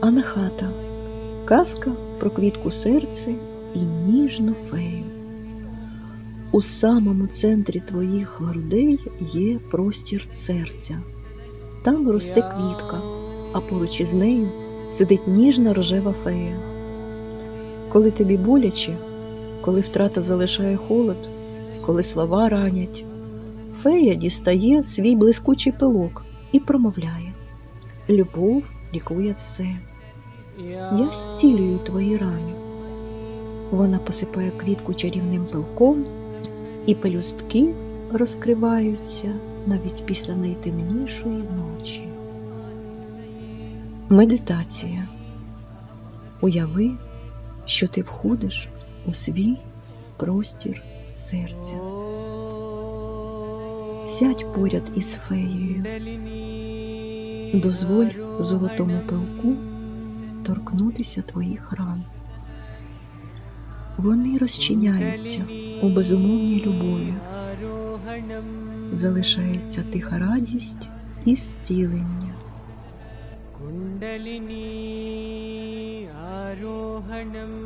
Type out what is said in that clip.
Анахата. Казка про квітку серце і ніжну фею. У самому центрі твоїх грудей є простір серця. Там росте квітка, а поруч із нею сидить ніжна рожева фея. Коли тобі боляче, коли втрата залишає холод, коли слова ранять, фея дістає свій блискучий пилок і промовляє: Любов лікує все. Я зцілюю твої рани. Вона посипає квітку чарівним пилком, і пелюстки розкриваються навіть після найтемнішої ночі. Медитація. Уяви, що ти входиш у свій простір серця. Сядь поряд із феєю. Дозволь золотому пилку торкнутися твоїх ран. Вони розчиняються у безумовній любові, залишається тиха радість і зцілення. Кундаліні Ароганам